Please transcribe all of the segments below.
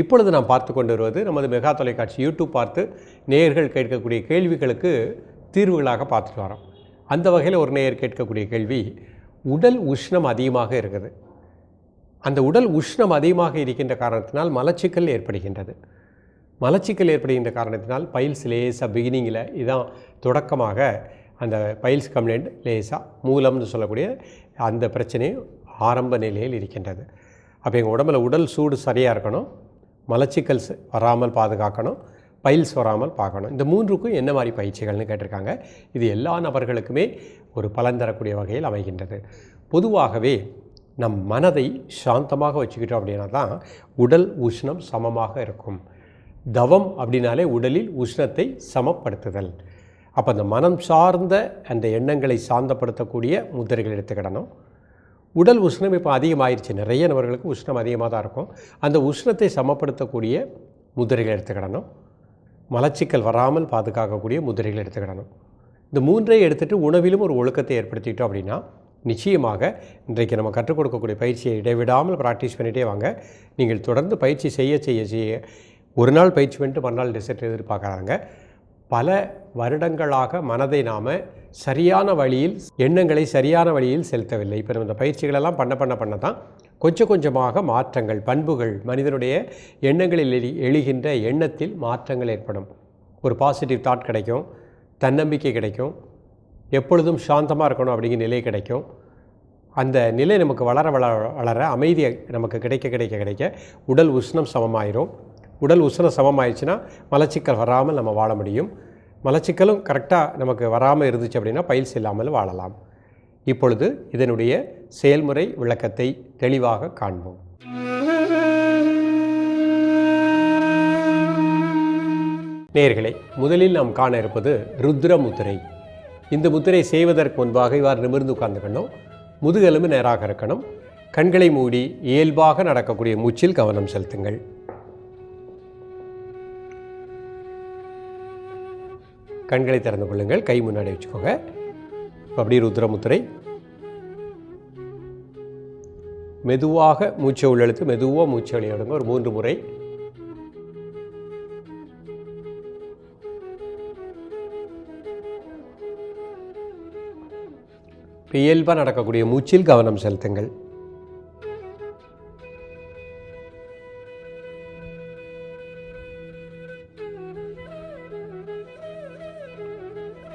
இப்பொழுது நாம் பார்த்து கொண்டு வருவது நமது மெகா தொலைக்காட்சி யூடியூப் பார்த்து நேயர்கள் கேட்கக்கூடிய கேள்விகளுக்கு தீர்வுகளாக பார்த்துட்டு வரோம். அந்த வகையில் ஒரு நேயர் கேட்கக்கூடிய கேள்வி உடல் உஷ்ணம் அதிகமாக இருக்குது. அந்த உடல் உஷ்ணம் அதிகமாக இருக்கின்ற காரணத்தினால் மலச்சிக்கல் ஏற்படுகின்றது. மலச்சிக்கல் ஏற்படுகின்ற காரணத்தினால் பைல்ஸ் லேசாக பிகினிங்கில் இதான் தொடக்கமாக அந்த பைல்ஸ் கம்ப்ளைண்ட் லேசாக மூலம்னு சொல்லக்கூடிய அந்த பிரச்சனையும் ஆரம்ப நிலையில் இருக்கின்றது. அப்போ எங்கள் உடம்புல உடல் சூடு சரியாக இருக்கணும் மலச்சிக்கல் வராமல் பாதுகாக்கணும் பைல்ஸ் வராமல் பார்க்கணும். இந்த மூன்றுக்கும் என்ன மாதிரி பயிற்சிகள்னு கேட்டிருக்காங்க. இது எல்லா நபர்களுக்குமே ஒரு பலன் தரக்கூடிய வகையில் அமைகின்றது. பொதுவாகவே நம் மனதை சாந்தமாக வச்சுக்கிட்டோம் அப்படின்னா தான் உடல் உஷ்ணம் சமமாக இருக்கும். தவம் அப்படின்னாலே உடலில் உஷ்ணத்தை சமப்படுத்துதல். அப்போ அந்த மனம் சார்ந்த அந்த எண்ணங்களை சாந்தப்படுத்தக்கூடிய முத்திரைகள் எடுத்துக்கிடணும். உடல் உஷ்ணம் இப்போ அதிகமாகிருச்சு நிறைய நபர்களுக்கு உஷ்ணம் அதிகமாக தான் இருக்கும். அந்த உஷ்ணத்தை சமப்படுத்தக்கூடிய முதிரைகள் எடுத்துக்கிடணும். மலச்சிக்கல் வராமல் பாதுகாக்கக்கூடிய முதிரைகள் எடுத்துக்கிடணும். இந்த மூன்றையும் எடுத்துகிட்டு உணவிலும் ஒரு ஒழுக்கத்தை ஏற்படுத்திட்டோம் அப்படின்னா நிச்சயமாக இன்றைக்கு நம்ம கற்றுக் கொடுக்கக்கூடிய பயிற்சியை இடைவிடாமல் ப்ராக்டிஸ் பண்ணிகிட்டே வாங்க. நீங்கள் தொடர்ந்து பயிற்சி செய்ய செய்ய செய்ய ஒரு நாள் பயிற்சி பண்ணிட்டு மறுநாள் ரிசல்ட் எதிர்பார்க்குறாங்க. பல வருடங்களாக மனதை நாம் சரியான வழியில் எண்ணங்களை சரியான வழியில் செலுத்தவில்லை. இப்போ நம்ம இந்த பயிற்சிகளெல்லாம் பண்ண பண்ண பண்ண தான் கொஞ்சம் கொஞ்சமாக மாற்றங்கள் பண்புகள் மனிதனுடைய எண்ணங்களில் எழு எழுகின்ற எண்ணத்தில் மாற்றங்கள் ஏற்படும். ஒரு பாசிட்டிவ் தாட் கிடைக்கும் தன்னம்பிக்கை கிடைக்கும் எப்பொழுதும் சாந்தமாக இருக்கணும் அப்படிங்கிற நிலை கிடைக்கும். அந்த நிலை நமக்கு வளர வளர வளர அமைதி நமக்கு கிடைக்க கிடைக்க கிடைக்க உடல் உஷ்ணம் சமமாயிரும். உடல் உஷ்ணம் சமமாயிடுச்சுன்னா மலச்சிக்கல் வராமல் நம்ம வாழ முடியும். மலச்சிக்கலும் கரெக்டாக நமக்கு வராமல் இருந்துச்சு அப்படின்னா பயில்ஸ் இல்லாமல் வாழலாம். இப்பொழுது இதனுடைய செயல்முறை விளக்கத்தை தெளிவாக காண்போம். நேர்களை முதலில் நாம் காண இருப்பது ருத்ர முத்திரை. இந்த முத்திரை செய்வதற்கு முன்பாக இவ்வாறு நிமிர்ந்து உட்கார்ந்துக்கணும் முதுகெலும்பு நேராக இருக்கணும். கண்களை மூடி இயல்பாக நடக்கக்கூடிய மூச்சில் கவனம் செலுத்துங்கள். கண்களை திறந்து கொள்ளுங்கள். கை முன்னாடி வச்சுக்கோங்க. அப்படி ருத்ரமுத்திரை மெதுவாக மூச்சை உள்ளெழுத்து மெதுவாக மூச்சை வெளியிடுங்க. ஒரு மூன்று முறை. இயல்பாக நடக்கக்கூடிய மூச்சில் கவனம் செலுத்துங்கள்.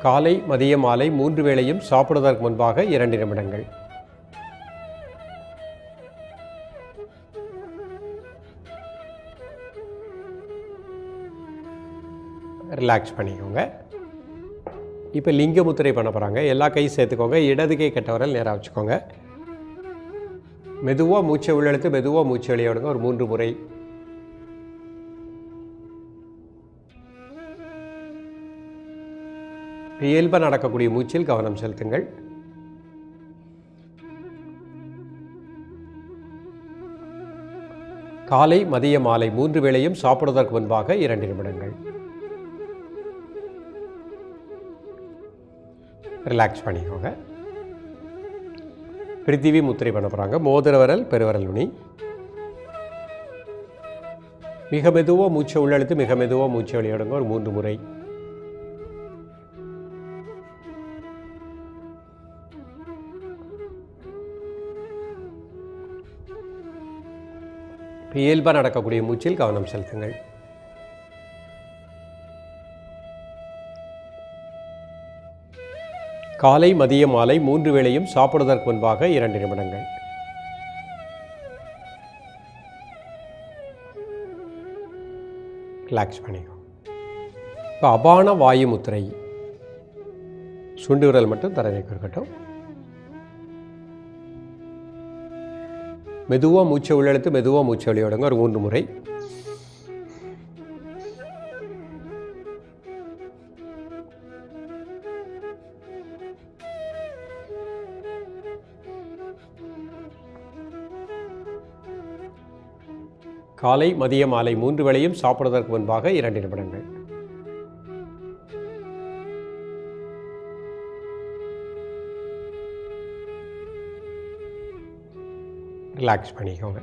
காலை மதிய மாலை மூன்று வேளையும் சாப்பிடுவதற்கு முன்பாக இரண்டு நிமிடங்கள். ரிலாக்ஸ் பண்ணிக்கோங்க. இப்போ லிங்க முத்திரை பண்ண போகிறாங்க எல்லா கையும் சேர்த்துக்கோங்க. இடது கை கட்டவரல் நேராக வச்சுக்கோங்க. மெதுவாக மூச்சை உள்ளெழுத்து மெதுவாக மூச்சு வெளியே விடுங்க ஒரு மூன்று முறை இயல்பாக நடக்கக்கூடிய மூச்சில் கவனம் செலுத்துங்கள். காலை மதிய மாலை மூன்று வேளையும் சாப்பிடுவதற்கு முன்பாக இரண்டு நிமிடங்கள். ரிலாக்ஸ் பண்ணிக்கோங்க. பிரித்திவி முத்திரை பண்ண போகிறாங்க மோதிர விரல் நுனி. மிக மெதுவாக மூச்சை உள்ளெழுத்து மிக மெதுவாக மூச்சை வெளியிடுங்க. ஒரு மூன்று முறை. இயல்பாக நடக்கக்கூடிய மூச்சில் கவனம் செலுத்துங்கள். காலை மதிய மாலை மூன்று வேளையும் சாப்பிடுவதற்கு முன்பாக இரண்டு நிமிடங்கள். ரிலாக்ஸ் பண்ணிக்கோ. இப்போ அபான வாயு முத்திரை. சுண்டு விரல் மட்டும் தர இருக்கட்டும் மெதுவாக மூச்சை உள்ளெழுத்து மெதுவாக மூச்சை வெளியிடுங்க ஒரு மூன்று முறை. காலை மதிய மாலை மூன்று வேளையும் சாப்பிடுவதற்கு முன்பாக இரண்டு நிமிடங்கள். ரிலாக்ஸ் பண்ணிக்கோங்க.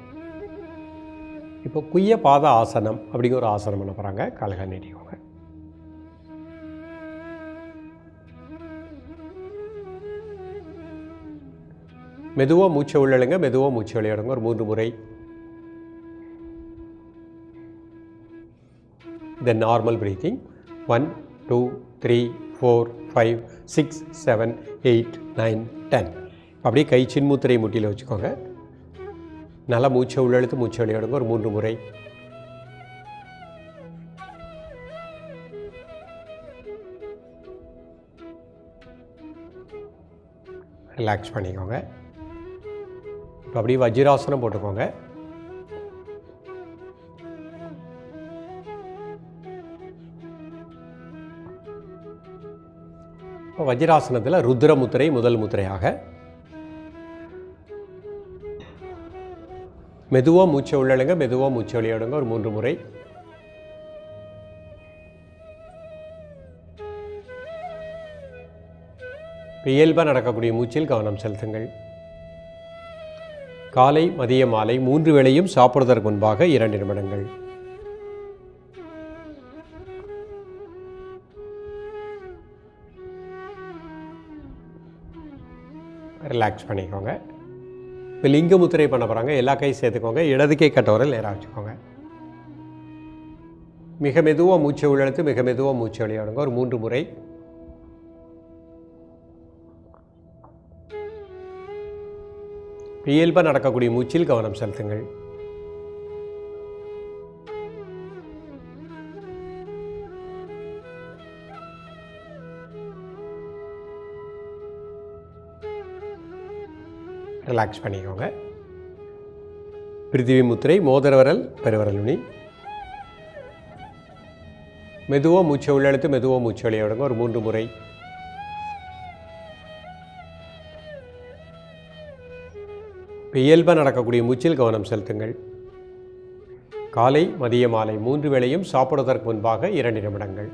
இப்போ குய்ய பாத ஆசனம் அப்படிங்கிற ஒரு ஆசனம் பண்ண போகிறாங்க காலகா நீட்டிக்கோங்க. மெதுவாக மூச்சை உள்ளழுங்க மெதுவாக மூச்சை விளையாடுங்க ஒரு மூன்று முறை. The normal breathing. 1 2 3 4 5 6 7 8 9 10 அப்படியே கை சின்முத்திரை முட்டியில் வச்சுக்கோங்க. நல்லா மூச்சை உள்ளெழுத்து மூச்சை வெளியிடுங்க ஒரு மூன்று முறை. ரிலாக்ஸ் பண்ணிக்கோங்க. இப்போ அப்படியே வஜ்ராசனம் போட்டுக்கோங்க. இப்போ வஜ்ராசனத்தில் ருத்ரமுத்திரை முதல் முத்திரையாக மெதுவாக மூச்சை உள்ளழுங்க மெதுவாக மூச்சை வெளியிடுங்க ஒரு மூன்று முறை. இயல்பாக நடக்கக்கூடிய மூச்சில் கவனம் செலுத்துங்கள். காலை மதிய மாலை மூன்று வேளையும் சாப்பிடுவதற்கு முன்பாக இரண்டு நிமிடங்கள். ரிலாக்ஸ் பண்ணிக்கோங்க. இப்போ லிங்க முத்திரை பண்ண போகிறாங்க எல்லா கையும் சேர்த்துக்கோங்க. இடது கை கட்டவரல் நேராக வச்சுக்கோங்க. மிக மெதுவாக மூச்சை உள்ளெழுத்து மிக மெதுவாக மூச்சை விளையாடுங்க. ஒரு மூன்று முறை. இயல்பாக நடக்கக்கூடிய மூச்சில் கவனம் செலுத்துங்கள். ரிலாக்ஸ் பண்ணிக்கோங்க. பிரித்திவி முத்திரை மோதரவரல் பெருவரல் நுனி மெதுவாக மூச்சை உள்ளெழுத்து மெதுவாக மூச்சை வெளியிடுங்க ஒரு மூன்று முறை. இயல்பாக நடக்கக்கூடிய மூச்சில் கவனம் செலுத்துங்கள். காலை மதிய மாலை மூன்று வேளையும் சாப்பிடுவதற்கு முன்பாக இரண்டு நிமிடங்கள்.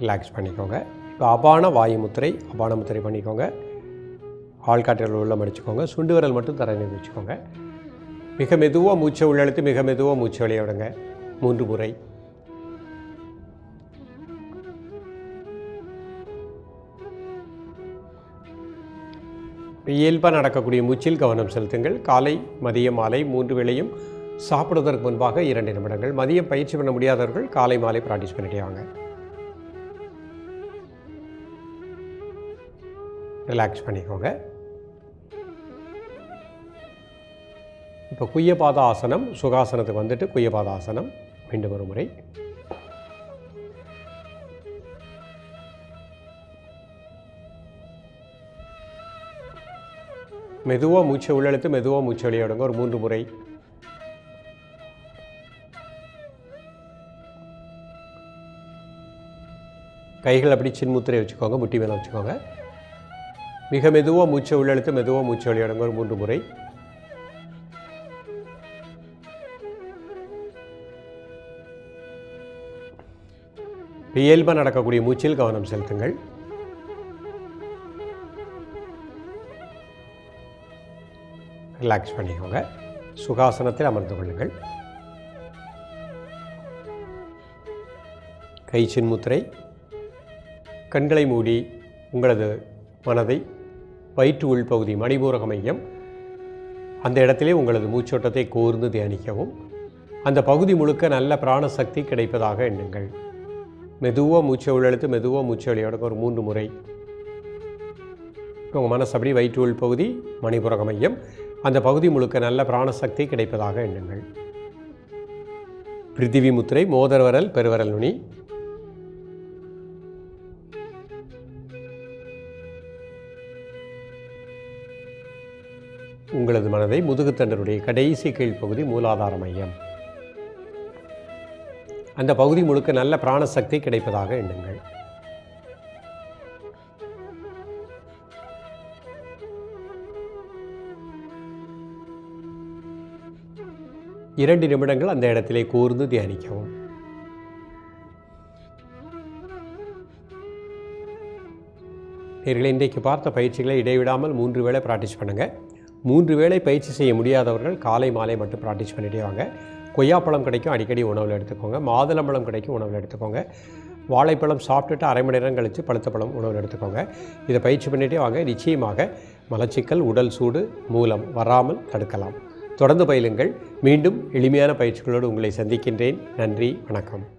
ரிலாக்ஸ் பண்ணிக்கோங்க. இப்போ அபான வாயு முத்திரை அபான முத்திரை பண்ணிக்கோங்க. ஆள்காட்டில் உள்ள மடிச்சுக்கோங்க. சுண்டு விரல் மட்டும் தர வச்சுக்கோங்க. மிக மெதுவாக மூச்சை உள்ளெழுத்து மிக மெதுவாக மூச்சை வெளியிடுங்க மூன்று முறை. இயல்பாக நடக்கக்கூடிய மூச்சில் கவனம் செலுத்துங்கள். காலை மதியம் மாலை மூன்று வேளையும் சாப்பிடுவதற்கு முன்பாக இரண்டு நிமிடங்கள். மதியம் பயிற்சி பண்ண முடியாதவர்கள் காலை மாலை ப்ராக்டிஸ் பண்ணிட்டே வாங்க. ரிலாக்ஸ் பண்ணிக்கோங்க. இப்போ குய்யபாத ஆசனம் சுகாசனத்துக்கு வந்துட்டு குய்யபாத ஆசனம் மீண்டும் ஒரு முறை. மெதுவாக மூச்சை உள்ளெழுத்து மெதுவாக மூச்சை வெளியிடுங்க ஒரு மூன்று முறை. கைகள் அப்படி சின்முத்திரை வச்சுக்கோங்க முட்டி மேலே வச்சுக்கோங்க. மிக மெதுவாக மூச்சை உள்ளெழுத்து மெதுவாக மூச்சை வெளியிடுங்க ஒரு மூன்று முறை. இயல்பாக நடக்கக்கூடிய மூச்சில் கவனம் செலுத்துங்கள். ரிலாக்ஸ் பண்ணிக்கோங்க. சுகாசனத்தில் அமர்ந்து கொள்ளுங்கள். கை சின்முத்திரை கண்களை மூடி உங்களது மனதை வயிற்று உள்பகுதி மணிபூரக மையம். அந்த இடத்திலே உங்களது மூச்சோட்டத்தை கூர்ந்து தியானிக்கவும். அந்த பகுதி முழுக்க நல்ல பிராணசக்தி கிடைப்பதாக எண்ணுங்கள். மெதுவாக மூச்சை உள்ளெழுத்து மெதுவாக மூச்சை வெளியோட ஒரு மூன்று முறை. உங்கள் மனசு அப்படி வயிற்று உள் பகுதி மணிபுரக மையம். அந்த பகுதி முழுக்க நல்ல பிராணசக்தி கிடைப்பதாக எண்ணுங்கள். பிரித்திவி முத்திரை மோதர்வரல் பெருவரல் நுனி. உங்களது மனதை முதுகுத்தண்டருடைய கடைசி கீழ்ப்பகுதி மூலாதார மையம். அந்த பகுதி முழுக்க நல்ல பிராணசக்தி கிடைப்பதாக எண்ணுங்கள். இரண்டு நிமிடங்கள் அந்த இடத்திலே கூர்ந்து தியானிக்கவும். நேர்களை இன்றைக்கு பார்த்த பயிற்சிகளை இடைவிடாமல் மூன்று வேளை ப்ராக்டிஸ் பண்ணுங்கள் மூன்று வேளை பயிற்சி செய்ய முடியாதவர்கள் காலை மாலை மட்டும் ப்ராக்டிஸ் பண்ணிட்டே வாங்க. கொய்யாப்பழம் கிடைக்கும் அடிக்கடி உணவில் எடுத்துக்கோங்க. மாதுளம்பழம் கிடைக்கும் உணவில் எடுத்துக்கோங்க. வாழைப்பழம் சாப்பிட்டுட்டு அரை மணி நேரம் கழித்து பழுத்த பழம் உணவில் எடுத்துக்கோங்க. இதை பயிற்சி பண்ணிகிட்டே வாங்க. நிச்சயமாக மலச்சிக்கல் உடல் சூடு மூலம் வராமல் தடுக்கலாம். தொடர்ந்து பயிலுங்கள். மீண்டும் எளிமையான பயிற்சிகளோடு உங்களை சந்திக்கின்றேன். நன்றி வணக்கம்.